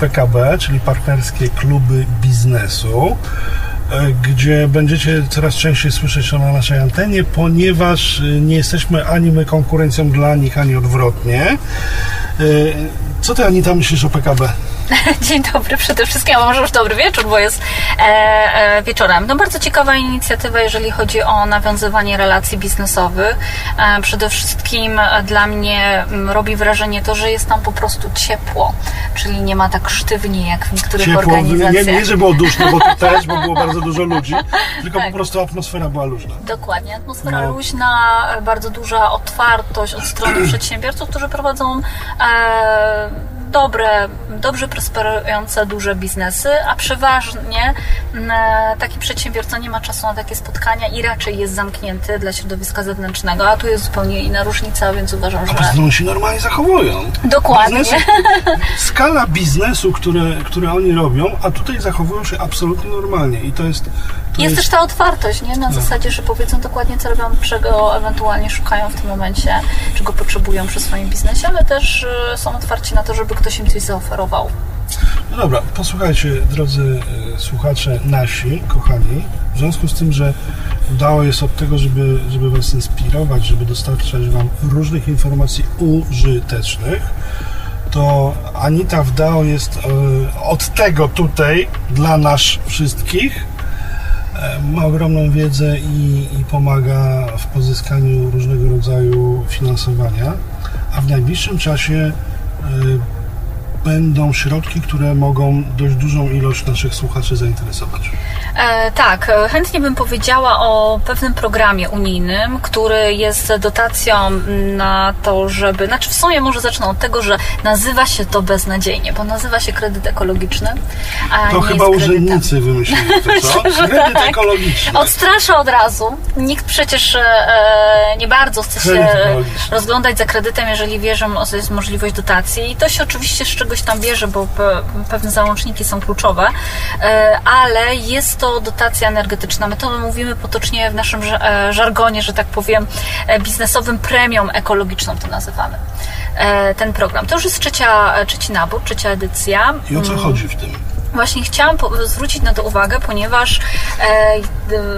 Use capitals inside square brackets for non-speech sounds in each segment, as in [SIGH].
PKB, czyli partnerskie kluby biznesu, e, gdzie będziecie coraz częściej słyszeć to na naszej antenie, ponieważ e, nie jesteśmy ani my konkurencją dla nich, ani odwrotnie. E, Co ty, Anita, myślisz o PKB? [LAUGHS] Dzień dobry przede wszystkim, a może już dobry wieczór, bo jest e, e, wieczorem. No bardzo ciekawa inicjatywa, jeżeli chodzi o nawiązywanie relacji biznesowych. E, przede wszystkim e, dla mnie robi wrażenie to, że jest tam po prostu ciepło, czyli nie ma tak sztywnie jak w niektórych Ciepło, nie, organizacjach. nie, że było duszno, bo to [LAUGHS] też, bo było bardzo dużo ludzi, tylko Tak. po prostu atmosfera była luźna. Dokładnie. Atmosfera No. luźna, bardzo duża otwartość od strony [CLEARS THROAT] przedsiębiorców, którzy prowadzą e, dobre, dobrze prosperujące duże biznesy, a przeważnie m, e, taki przedsiębiorca nie ma czasu na takie spotkania i raczej jest zamknięty dla środowiska zewnętrznego, a tu jest zupełnie inna różnica, więc uważam, A że tym oni się normalnie zachowują. dokładnie. [LAUGHS] Skala biznesu, które, które oni robią, a tutaj zachowują się absolutnie normalnie i to jest... Jest też ta otwartość, nie? Na zasadzie, że powiedzą dokładnie, co robią, czego ewentualnie szukają w tym momencie, czego potrzebują przy swoim biznesie, ale też y, są otwarci na to, żeby ktoś im coś zaoferował. No dobra, posłuchajcie, drodzy e, słuchacze nasi, kochani, w związku z tym, że udało jest od tego, żeby, żeby Was inspirować, żeby dostarczać Wam różnych informacji użytecznych, to Anita w DAO jest e, od tego tutaj dla nas wszystkich. E, Ma ogromną wiedzę i, i pomaga w pozyskaniu różnego rodzaju finansowania, a w najbliższym czasie e, będą środki, które mogą dość dużą ilość naszych słuchaczy zainteresować. E, tak, e, chętnie bym powiedziała o pewnym programie unijnym, który jest dotacją na to, żeby. Znaczy, w sumie może zacznę od tego, że nazywa się to beznadziejnie, bo nazywa się kredyt ekologiczny. To nie chyba urzędnicy wymyślili to, co? [LAUGHS] Kredyt tak. ekologiczny. Odstrasza od razu. Nikt przecież e, nie bardzo chce się Kredyt ekologiczny. rozglądać za kredytem, jeżeli wierzą, że jest możliwość dotacji. I to się oczywiście z czegoś tam bierze, bo pe, pewne załączniki są kluczowe, e, ale jest to dotacja energetyczna. My to mówimy potocznie w naszym e, żargonie, że tak powiem, e, biznesowym premią ekologiczną to nazywamy. Ten program. To już jest trzecia, trzeci nabór, trzecia edycja. I o co chodzi w tym? Właśnie chciałam zwrócić na to uwagę, ponieważ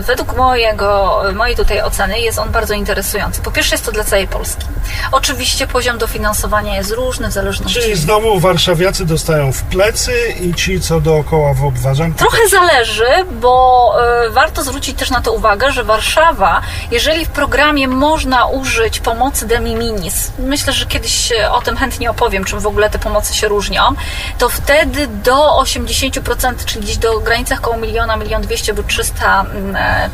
według mojego, mojej tutaj oceny jest on bardzo interesujący. Po pierwsze jest to dla całej Polski. Oczywiście poziom dofinansowania jest różny w zależności... Czyli znowu warszawiacy dostają w plecy i ci, co dookoła w obwarzanku. Trochę zależy, bo e, warto zwrócić też na to uwagę, że Warszawa, jeżeli w programie można użyć pomocy de minimis, myślę, że kiedyś o tym chętnie opowiem, czym w ogóle te pomocy się różnią, to wtedy do 80%, czyli gdzieś do granicach około miliona, milion dwieście, bo 300 mm, e,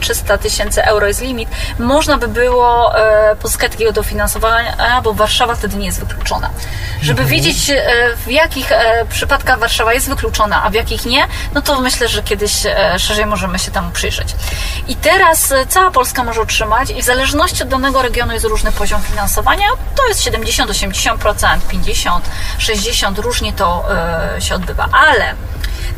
300 tysięcy euro jest limit, można by było e, pozyskać takiego dofinansowania, bo Warszawa wtedy nie jest wykluczona. Żeby wiedzieć, e, w jakich e, przypadkach Warszawa jest wykluczona, a w jakich nie, no to myślę, że kiedyś e, szerzej możemy się temu przyjrzeć. I teraz e, cała Polska może otrzymać i w zależności od danego regionu jest różny poziom finansowania. To jest 70, 80%, 50, 60, różnie to e, się odbywa. Ale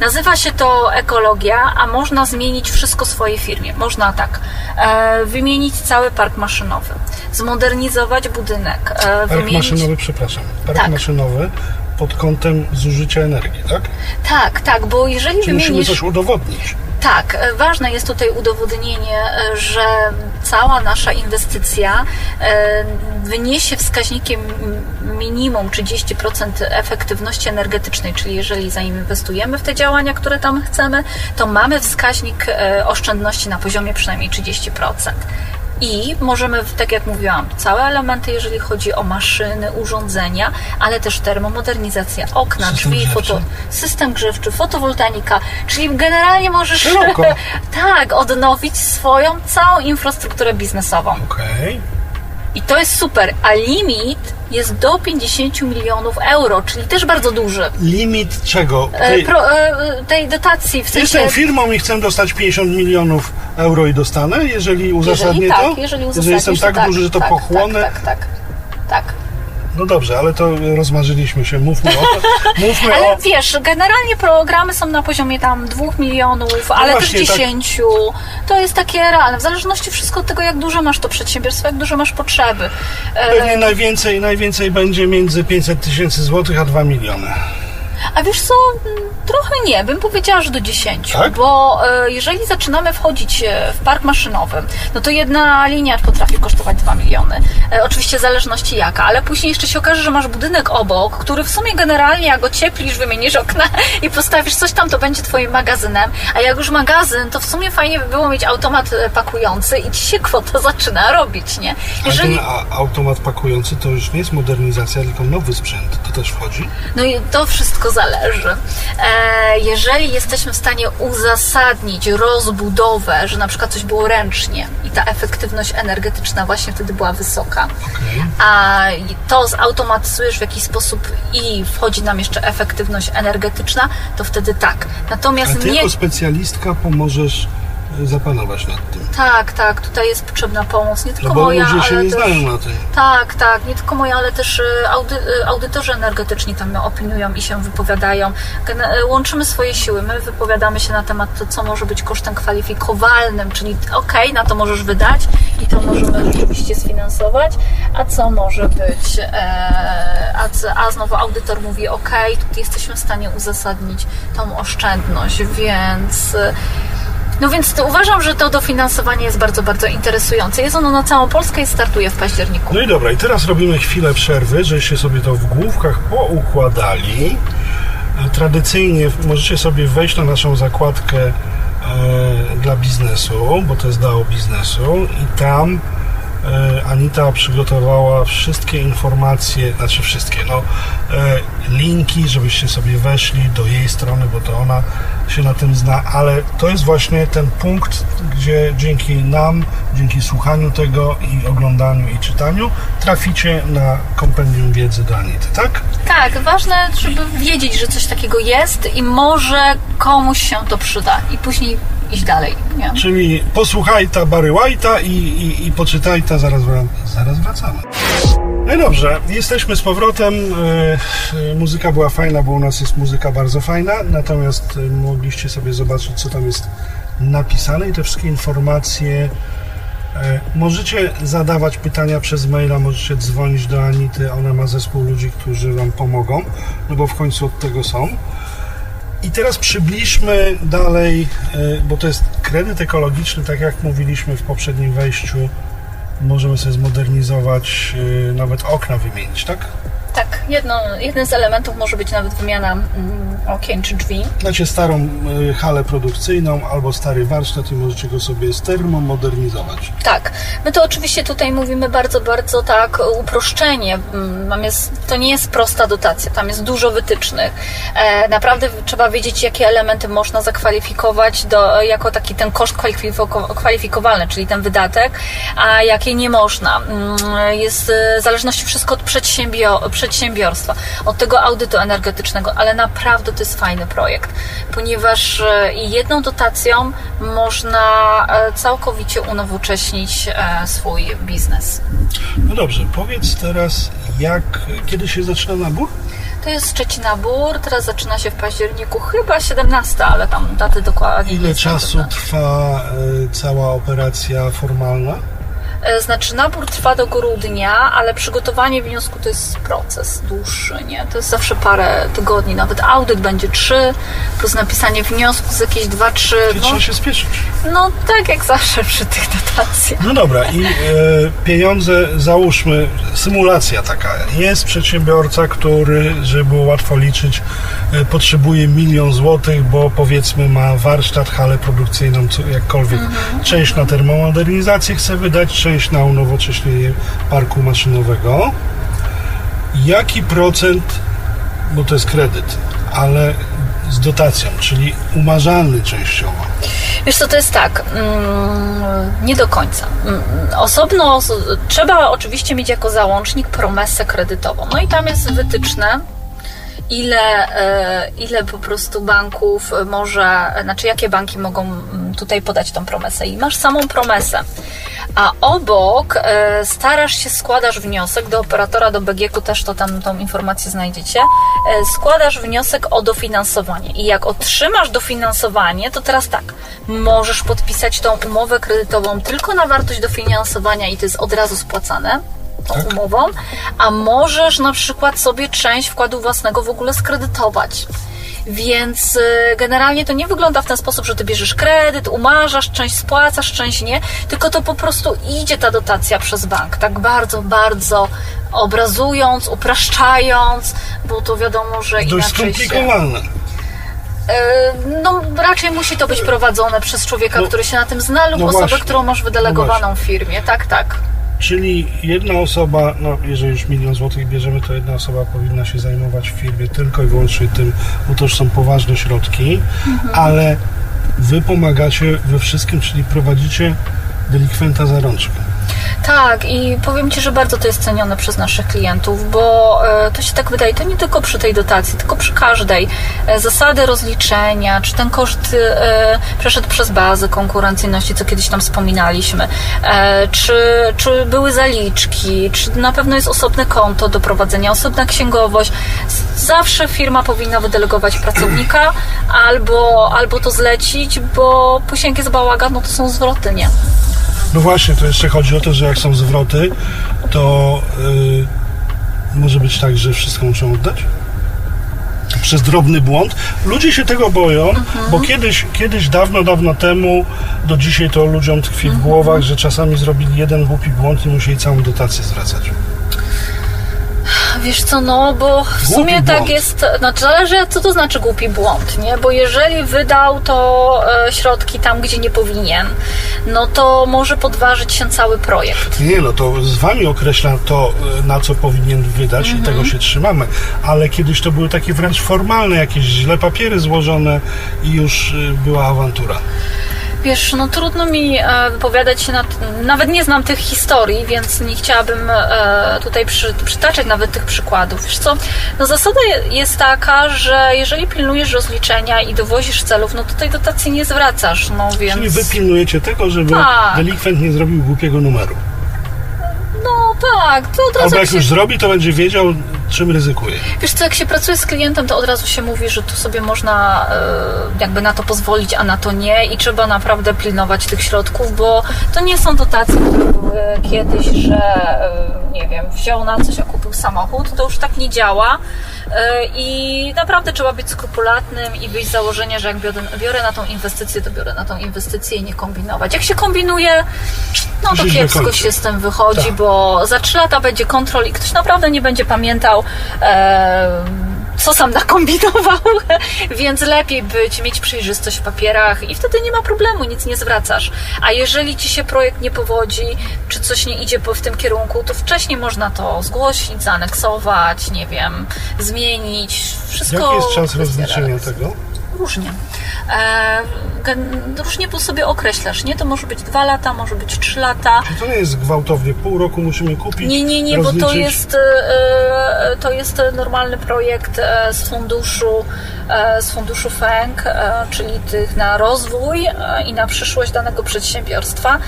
Nazywa się to ekologia, a można zmienić wszystko w swojej firmie. Można tak, e, wymienić cały park maszynowy, zmodernizować budynek, e, Park wymienić... maszynowy, przepraszam. Park Tak. maszynowy pod kątem zużycia energii, tak? Tak, tak, bo jeżeli Czy musimy wymienisz... coś udowodnić? Tak, e, ważne jest tutaj udowodnienie, e, że cała nasza inwestycja e, wyniesie wskaźnikiem minimum 30% efektywności energetycznej, czyli jeżeli zainwestujemy w te działania, które tam chcemy, to mamy wskaźnik oszczędności na poziomie przynajmniej 30%. I możemy, tak jak mówiłam, całe elementy, jeżeli chodzi o maszyny, urządzenia, ale też termomodernizacja okna, System drzwi, grzewczy. foto, system grzewczy, fotowoltaika, czyli generalnie możesz Szeroko. [LAUGHS] tak odnowić swoją całą infrastrukturę biznesową. Okej. I to jest super, a limit jest do 50 milionów euro, czyli też bardzo duży. Limit czego? E, Tej, Pro, e, tej dotacji w sensie. Jestem firmą i chcę dostać 50 milionów euro i dostanę, jeżeli uzasadnię jeżeli to? tak, jeżeli jestem tak, tak, duży, że to tak, pochłonę. Tak, tak, tak. tak. No dobrze, ale to rozmarzyliśmy się. Mówmy o. [LAUGHS] Mówmy Ale o. wiesz, generalnie programy są na poziomie tam 2 milionów, ale No właśnie, też tak. 10. To jest takie realne. W zależności wszystko od tego, jak duże masz to przedsiębiorstwo, jak duże masz potrzeby. E, Pewnie najwięcej, najwięcej będzie między 500 tysięcy złotych a 2 miliony. A wiesz co, mm, trochę nie, bym powiedziała, że do 10. Tak? Bo e, jeżeli zaczynamy wchodzić e, w park maszynowy, no to jedna linia potrafi kosztować 2 miliony. E, oczywiście w zależności jaka, ale później jeszcze się okaże, że masz budynek obok, który w sumie generalnie jak ocieplisz, wymienisz okna [LAUGHS] i postawisz coś tam, to będzie twoim magazynem. A jak już magazyn, to w sumie fajnie by było mieć automat pakujący i ci się [LAUGHS] kwota zaczyna robić, nie? Ten a, automat pakujący to już nie jest modernizacja, tylko nowy sprzęt. To też wchodzi? No i to wszystko zależy. E, jeżeli jesteśmy w stanie uzasadnić rozbudowę, że na przykład coś było ręcznie i ta efektywność energetyczna właśnie wtedy była wysoka, Okej. a to zautomatyzujesz w jakiś sposób i wchodzi nam jeszcze efektywność energetyczna, to wtedy tak. A Natomiast ty nie. jako specjalistka pomożesz zapanować nad tym. Tak, tak, tutaj jest potrzebna pomoc, nie tylko No bo moja, ludzie się ale nie też... znają na tym. Tak, tak, nie tylko moja, ale też y, audy, y, audytorzy energetyczni tam opiniują i się wypowiadają. Y, Łączymy swoje siły, my wypowiadamy się na temat to, co może być kosztem kwalifikowalnym, czyli okej, na to możesz wydać i to możemy rzeczywiście sfinansować, a co może być, e, a, a znowu audytor mówi okej, tu jesteśmy w stanie uzasadnić tą oszczędność, więc... no więc to uważam, że to dofinansowanie jest bardzo, bardzo interesujące. Jest ono na całą Polskę i startuje w październiku. No i dobra, i teraz robimy chwilę przerwy, żeście sobie to w główkach poukładali. E, Tradycyjnie możecie sobie wejść na naszą zakładkę e, dla biznesu, bo to jest DAO biznesu i tam Anita przygotowała wszystkie informacje, znaczy wszystkie, no e, linki, żebyście sobie weszli do jej strony, bo to ona się na tym zna, ale to jest właśnie ten punkt, gdzie dzięki nam, dzięki słuchaniu tego i oglądaniu i czytaniu traficie na kompendium wiedzy do Anity, tak? Tak, ważne, żeby wiedzieć, że coś takiego jest i może komuś się to przyda i później iść dalej. Nie? Czyli posłuchaj ta Barry White'a i, i, i poczytaj ta, zaraz, zaraz wracamy. No i dobrze, jesteśmy z powrotem. E, e, Muzyka była fajna, bo u nas jest muzyka bardzo fajna, natomiast e, mogliście sobie zobaczyć, co tam jest napisane i te wszystkie informacje. Możecie zadawać pytania przez maila, możecie dzwonić do Anity, ona ma zespół ludzi, którzy Wam pomogą, no bo w końcu od tego są. I teraz przybliżmy dalej, e, bo to jest kredyt ekologiczny, tak jak mówiliśmy w poprzednim wejściu. Możemy sobie zmodernizować, e, nawet okna wymienić, tak? Tak, jedno, jeden z elementów może być nawet wymiana mm, okien czy drzwi. Macie starą e, halę produkcyjną albo stary warsztat i możecie go sobie stermomodernizować. Tak, my to oczywiście tutaj mówimy bardzo, bardzo tak uproszczenie. Mm, Tam jest, to nie jest prosta dotacja, tam jest dużo wytycznych. E, naprawdę trzeba wiedzieć, jakie elementy można zakwalifikować do, jako taki ten koszt kwalifiko- kwalifikowalny, czyli ten wydatek, a jakie nie można. Mm, Jest e, w zależności wszystko od przedsiębio- przedsiębiorstwa, od tego audytu energetycznego, ale naprawdę to jest fajny projekt, ponieważ e, jedną dotacją można e, całkowicie unowocześnić e, swój biznes. No dobrze, powiedz teraz, jak, kiedy się zaczyna nabór? To jest trzeci nabór, teraz zaczyna się w październiku, chyba 17, ale tam daty dokładnie. nie Ile czasu trwa cała operacja formalna? E, Znaczy nabór trwa do grudnia, ale przygotowanie wniosku to jest proces dłuższy, nie? To jest zawsze parę tygodni, nawet audyt będzie trzy, plus napisanie wniosku z jakieś dwa, trzy. Czyli No, trzeba się spieszyć. no tak jak zawsze przy tych dotacjach. No dobra, i e, pieniądze, załóżmy, symulacja taka. Jest przedsiębiorca, który, żeby było łatwo liczyć, e, potrzebuje milion złotych, bo powiedzmy ma warsztat, halę produkcyjną, co, jakkolwiek. Część na termomodernizację chce wydać, część na unowocześnienie parku maszynowego. Jaki procent, bo to jest kredyt, ale z dotacją, czyli umarzalny częściowo. Wiesz co, to jest tak, mm, nie do końca. Mm, Osobno trzeba oczywiście mieć jako załącznik promesę kredytową. No i tam jest wytyczne, ile, e, ile po prostu banków może, znaczy jakie banki mogą mm, tutaj podać tą promesę. I masz samą promesę. A obok e, starasz się, składasz wniosek do operatora, do BGK też to tam tą informację znajdziecie. E, składasz wniosek o dofinansowanie. I jak otrzymasz dofinansowanie, to teraz tak, możesz podpisać tą umowę kredytową tylko na wartość dofinansowania i to jest od razu spłacane. tą Tak. umową, a możesz na przykład sobie część wkładu własnego w ogóle skredytować. Więc y, generalnie to nie wygląda w ten sposób, że ty bierzesz kredyt, umarzasz, część spłacasz, część nie, tylko to po prostu idzie ta dotacja przez bank. Tak bardzo, bardzo obrazując, upraszczając, bo to wiadomo, że Dość inaczej się... skomplikowane. Y, No, raczej musi to być prowadzone przez człowieka, No, który się na tym zna, lub no osobę, właśnie. którą masz wydelegowaną w firmie. Tak, tak. Czyli jedna osoba, no jeżeli już milion złotych bierzemy, to jedna osoba powinna się zajmować w firmie tylko i wyłącznie tym, bo to już są poważne środki, ale wy pomagacie we wszystkim, czyli prowadzicie delikwenta za rączkę. Tak, i powiem Ci, że bardzo to jest cenione przez naszych klientów, bo e, to się tak wydaje, to nie tylko przy tej dotacji, tylko przy każdej. E, Zasady rozliczenia, czy ten koszt e, przeszedł przez bazę konkurencyjności, co kiedyś tam wspominaliśmy, czy, czy były zaliczki, czy na pewno jest osobne konto do prowadzenia, osobna księgowość. Zawsze firma powinna wydelegować [CLEARS THROAT] pracownika albo, albo to zlecić, bo później jak jest bałagan, no to są zwroty, nie? No właśnie, to jeszcze chodzi o to, że jak są zwroty, to yy, może być tak, że wszystko muszą oddać? Przez drobny błąd. Ludzie się tego boją, bo kiedyś, kiedyś, dawno, dawno temu, do dzisiaj to ludziom tkwi w głowach, że czasami zrobili jeden głupi błąd i musieli całą dotację zwracać. Wiesz co, no bo w Głupi sumie tak błąd. jest, znaczy zależy co to znaczy głupi błąd, nie? Bo jeżeli wydał to e, środki tam, gdzie nie powinien, no to może podważyć się cały projekt. Nie no, to z wami określa to, y, na co powinien wydać i tego się trzymamy. Ale kiedyś to były takie wręcz formalne, jakieś źle papiery złożone i już y, była awantura. Wiesz, no trudno mi e, wypowiadać się na... Nawet nie znam tych historii, więc nie chciałabym e, tutaj przy, przytaczać nawet tych przykładów. Wiesz co, no zasada je- jest taka, że jeżeli pilnujesz rozliczenia i dowozisz celów, no to tej dotacji nie zwracasz, no więc... Czyli wy pilnujecie tego, żeby Tak. delikwent nie zrobił głupiego numeru. No tak, to od razu Albo jak jak się już zrobi, to będzie wiedział, czym ryzykuje. Wiesz co, jak się pracuje z klientem, to od razu się mówi, że tu sobie można e, jakby na to pozwolić, a na to nie i trzeba naprawdę pilnować tych środków, bo to nie są dotacje, które były kiedyś, że e, nie wiem, wziął na coś, a kupił samochód, to już tak nie działa E, i naprawdę trzeba być skrupulatnym i wyjść z założenia, że jak biorę, na tą inwestycję, to biorę na tą inwestycję i nie kombinować. Jak się kombinuje, no to kiepsko się z tym wychodzi, Tak. bo za 3 lata będzie kontrol i ktoś naprawdę nie będzie pamiętał, e, co sam nakombinował, [LAUGHS] więc lepiej być, mieć przejrzystość w papierach i wtedy nie ma problemu, nic nie zwracasz. A jeżeli ci się projekt nie powodzi, czy coś nie idzie w tym kierunku, to wcześniej można to zgłosić, zaaneksować, nie wiem, zmienić. Wszystko Jaki jest czas rozliczenia tego? Różnie. E, różnie po sobie określasz, nie? To może być dwa lata, może być trzy lata. Czy to nie jest gwałtownie? Pół roku musimy kupić, Nie, nie, nie, bo to rozliczyć? jest, e, e, to jest normalny projekt z funduszu, z funduszu FENG, czyli tych na rozwój i na przyszłość danego przedsiębiorstwa.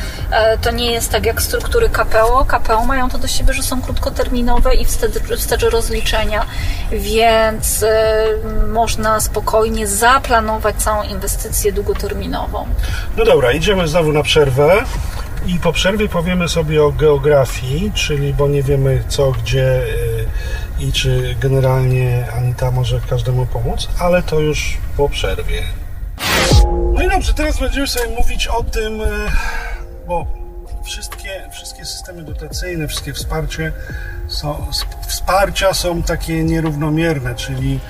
To nie jest tak jak struktury KPO. KPO mają to do siebie, że są krótkoterminowe i wstecz, wstecz rozliczenia, więc można spokojnie zaplanować całą inwestycję długoterminową. No dobra, idziemy znowu na przerwę i po przerwie powiemy sobie o geografii, czyli bo nie wiemy co, gdzie y, i czy generalnie Anita może każdemu pomóc, ale to już po przerwie. No i dobrze, teraz będziemy sobie mówić o tym, y, bo wszystkie, wszystkie systemy dotacyjne, wszystkie wsparcie są, sp- wsparcia są takie nierównomierne, czyli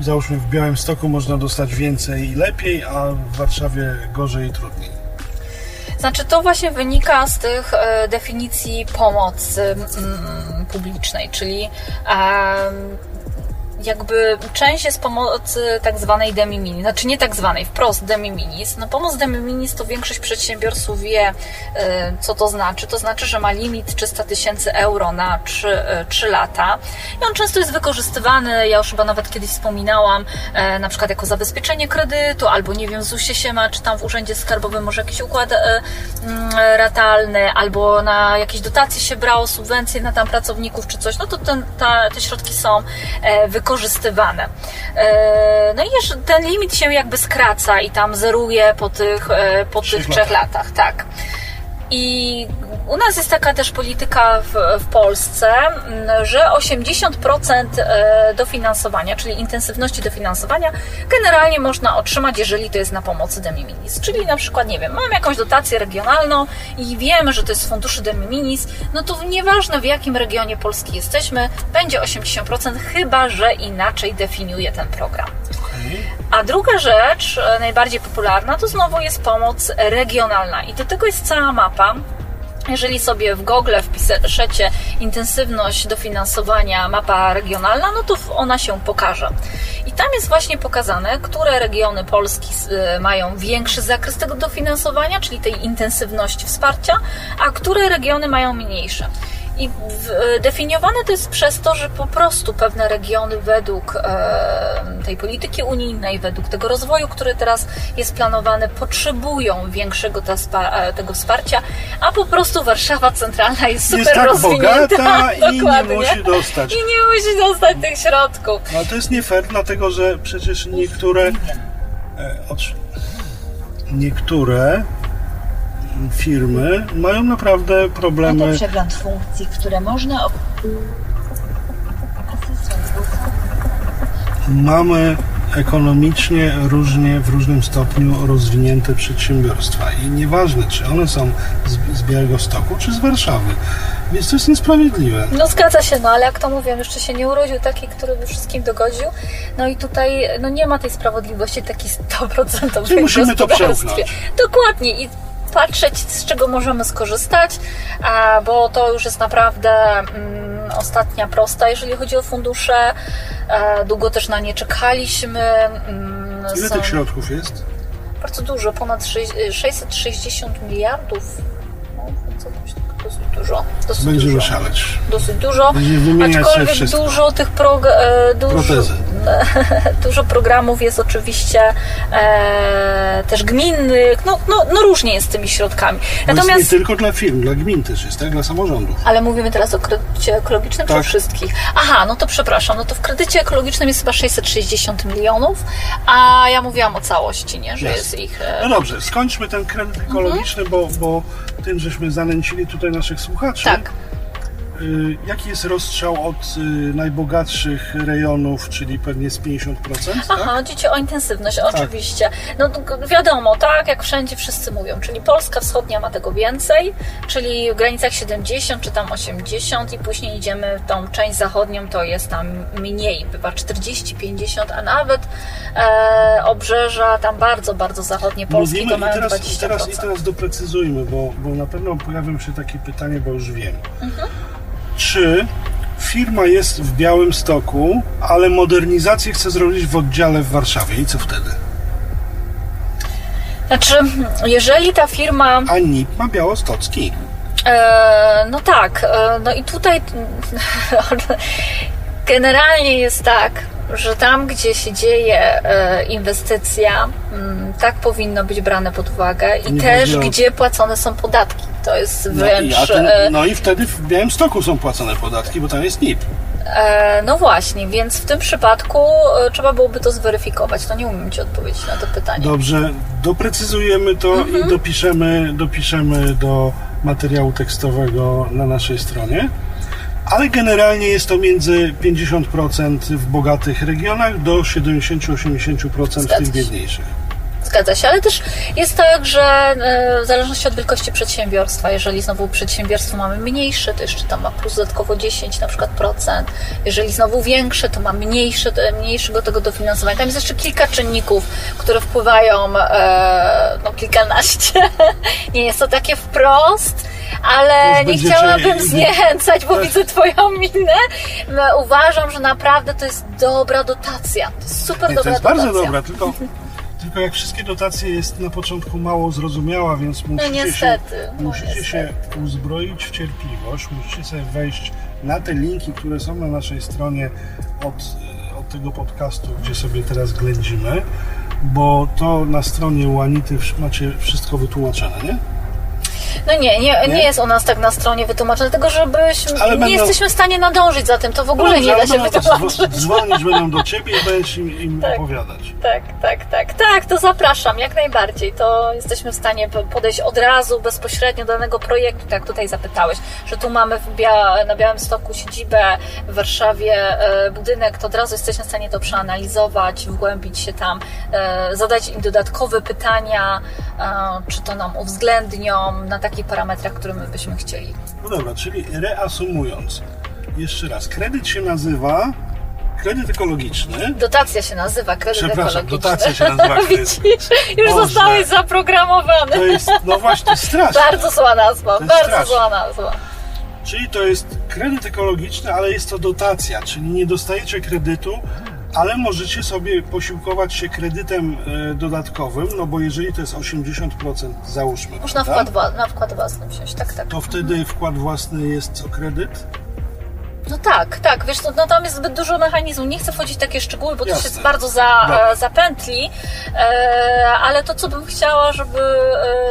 załóżmy w Białymstoku można dostać więcej i lepiej, a w Warszawie gorzej i trudniej. Znaczy, to właśnie wynika z tych e, definicji pomocy mm, publicznej, czyli jakby część jest pomocy tak zwanej de minimis, znaczy nie tak zwanej, wprost de minimis. No pomoc de minimis to większość przedsiębiorców wie, e, co to znaczy. To znaczy, że ma limit 300 tysięcy euro na 3, 3 lata i on często jest wykorzystywany, ja już chyba nawet kiedyś wspominałam, e, na przykład jako zabezpieczenie kredytu, albo nie wiem, ZUS-ie się ma, czy tam w Urzędzie Skarbowym może jakiś układ e, mm, ratalny, albo na jakieś dotacje się brało, subwencje na tam pracowników, czy coś, no to ten, ta, te środki są e, wykorzystywane. E, no i ten limit się jakby skraca i tam zeruje po tych, e, po Trzech tych trzech latach. latach, tak. I u nas jest taka też polityka w, w Polsce, m, że 80% e, dofinansowania, czyli intensywności dofinansowania, generalnie można otrzymać, jeżeli to jest na pomocy de minimis. Czyli na przykład, nie wiem, mam jakąś dotację regionalną i wiemy, że to jest z funduszy de minimis, no to nieważne w jakim regionie Polski jesteśmy, będzie 80%, chyba że inaczej definiuje ten program. A druga rzecz, e, najbardziej popularna, to znowu jest pomoc regionalna. I do tego jest cała mapa. Jeżeli sobie w Google wpiszecie intensywność dofinansowania mapa regionalna, no to ona się pokaże. I tam jest właśnie pokazane, które regiony Polski y, mają większy zakres tego dofinansowania, czyli tej intensywności wsparcia, a które regiony mają mniejsze. I e, definiowane to jest przez to, że po prostu pewne regiony według e, tej polityki unijnej, według tego rozwoju, który teraz jest planowany, potrzebują większego e, tego wsparcia, a po prostu Warszawa centralna jest super Jest tak rozwinięta. bogata i [LAUGHS] nie Dokładnie. musi dostać. I nie musi dostać tych środków. No to jest nie fair, dlatego że przecież niektóre niektóre firmy mają naprawdę Oto problemy. przegląd funkcji, które można Mamy ekonomicznie różnie, w różnym stopniu rozwinięte przedsiębiorstwa i nieważne, czy one są z, z Białegostoku, czy z Warszawy. Więc to jest niesprawiedliwe. No zgadza się, no ale jak to mówią, jeszcze się nie urodził taki, który by wszystkim dogodził. No i tutaj no nie ma tej sprawiedliwości takiej [LAUGHS] 100% Czyli musimy w to przełknąć. Dokładnie i patrzeć, z czego możemy skorzystać, bo to już jest naprawdę mm, ostatnia prosta, jeżeli chodzi o fundusze. E, długo też na nie czekaliśmy. Mm, Ile są tych środków jest? bardzo dużo, ponad sześć- 660 miliardów. No, dużo. Dosyć Będziemy dużo szaleć. dosyć dużo. Aczkolwiek dużo tych prog- e, dużo, [LAUGHS] dużo programów jest oczywiście e, też gminnych, no, no, no różnie jest z tymi środkami. Bo jest nie Natomiast, tylko dla firm, dla gmin też jest, tak? Dla samorządów. ale mówimy teraz o kredycie ekologicznym Tak. czy o wszystkich? Aha, no to przepraszam, no to w kredycie ekologicznym jest chyba 660 milionów, a ja mówiłam o całości, nie, że Jasne. jest ich... E, No dobrze, skończmy ten kredyt ekologiczny, bo, bo tym, żeśmy zanęcili tutaj naszych słuchaczy. tak. Y, Jaki jest rozstrzał od y, najbogatszych rejonów, czyli pewnie z 50%? Aha, Tak? chodzi o intensywność, oczywiście. No wiadomo, tak jak wszędzie wszyscy mówią, czyli Polska Wschodnia ma tego więcej, czyli w granicach 70 czy tam 80 i później idziemy w tą część zachodnią, to jest tam mniej, bywa 40, 50, a nawet e, obrzeża tam bardzo, bardzo zachodnie Polski Mówimy to i mają teraz, 20%. i, teraz, i teraz doprecyzujmy, bo, bo na pewno pojawią się takie pytania, bo już wiem. Mhm. Czy firma jest w Białymstoku, ale modernizację chce zrobić w oddziale w Warszawie i co wtedy? Znaczy, jeżeli ta firma A NIP ma białostocki. E, no tak, e, no i tutaj [LAUGHS] generalnie jest tak, że tam, gdzie się dzieje e, inwestycja, mm, tak powinno być brane pod uwagę i Nie też o- gdzie płacone są podatki. To jest No, wręcz. i, a ten, e, no i wtedy w Białymstoku są płacone podatki, bo tam jest NIP. e, No właśnie, więc w tym przypadku trzeba byłoby to zweryfikować. To nie umiem Ci odpowiedzieć na to pytanie. Dobrze, doprecyzujemy to Mhm. i dopiszemy, dopiszemy do materiału tekstowego na naszej stronie. Ale generalnie jest to między 50% w bogatych regionach do 70-80% w tych biedniejszych. Zgadza się, ale też jest tak, że e, w zależności od wielkości przedsiębiorstwa, jeżeli znowu przedsiębiorstwo mamy mniejsze, to jeszcze tam ma plus dodatkowo 10 na przykład procent. Jeżeli znowu większe, to ma mniejsze, mniejszego tego dofinansowania. Tam jest jeszcze kilka czynników, które wpływają, e, no kilkanaście. [LAUGHS] Nie jest to takie wprost, ale nie chciałabym zniechęcać, bo widzę Twoją minę. No, Uważam, że naprawdę to jest dobra dotacja. To jest super Nie, to dobra jest dotacja. bardzo dobra, tylko, tylko jak wszystkie dotacje jest na początku mało zrozumiała, więc musicie, się, No niestety, no musicie się uzbroić w cierpliwość, musicie sobie wejść na te linki, które są na naszej stronie od, e, od tego podcastu, gdzie sobie teraz ględzimy, bo to na stronie Łanity macie wszystko wytłumaczone, nie? No nie, nie, nie, Nie? jest u nas tak na stronie wytłumaczone, dlatego Ale nie będą- jesteśmy w stanie nadążyć za tym, to w ogóle Dobrze, nie da się będą wytłumaczyć. dzwo- Dzwonić będą do ciebie i będziesz im, im Tak. opowiadać. Tak, tak, tak, tak, to zapraszam, jak najbardziej. To jesteśmy w stanie po- podejść od razu, bezpośrednio do danego projektu, tak jak tutaj zapytałeś, że tu mamy Bia- na Białymstoku siedzibę, w Warszawie e, budynek, to od razu jesteśmy w stanie to przeanalizować, wgłębić się tam, e, zadać im dodatkowe pytania, e, czy to nam uwzględnią na takich parametrach, które my byśmy chcieli. No dobra, czyli reasumując, jeszcze raz, kredyt się nazywa kredyt ekologiczny. Dotacja się nazywa kredyt Przepraszam, ekologiczny. dotacja się nazywa kredyt. [LAUGHS] Już Boże. zostałeś zaprogramowany. To jest, no właśnie, [LAUGHS] straszne. Bardzo zła nazwa, bardzo straszne. zła nazwa. Czyli to jest kredyt ekologiczny, ale jest to dotacja, czyli nie dostajecie kredytu, ale możecie sobie posiłkować się kredytem e, dodatkowym, no bo jeżeli to jest 80%, załóżmy, Już na wkład, na wkład własny wziąć, tak, tak. to wtedy wkład własny jest co kredyt? No tak, tak, wiesz, no, no tam jest zbyt dużo mechanizmów, nie chcę wchodzić w takie szczegóły, bo to Jasne. się bardzo za, Dobra. e, zapętli, e, ale to, co bym chciała, żeby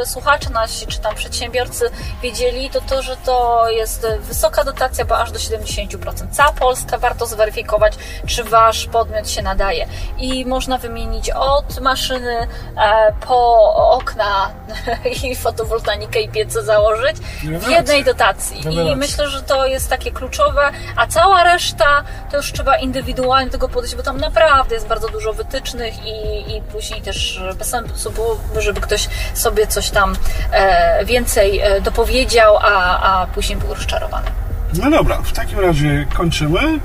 e, słuchacze nasi, czy tam przedsiębiorcy wiedzieli, to to, że to jest wysoka dotacja, bo aż do 70%. Cała Polska warto zweryfikować, czy wasz podmiot się nadaje. I można wymienić od maszyny e, po okna [LAUGHS] i fotowoltaikę i piece założyć w jednej dotacji. I myślę, że to jest takie kluczowe, a cała reszta to już trzeba indywidualnie do tego podejść, bo tam naprawdę jest bardzo dużo wytycznych i, i później też bez sensu było, żeby ktoś sobie coś tam e, więcej e, dopowiedział, a, a później był rozczarowany. No dobra, w takim razie kończymy.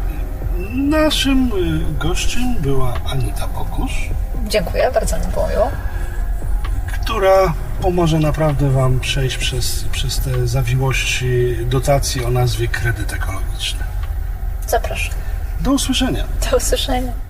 Naszym y, gościem była Anita Bokusz, Dziękuję, bardzo mi było która pomoże naprawdę Wam przejść przez, przez te zawiłości dotacji o nazwie kredyt ekologiczny. Zapraszam. Do usłyszenia. Do usłyszenia.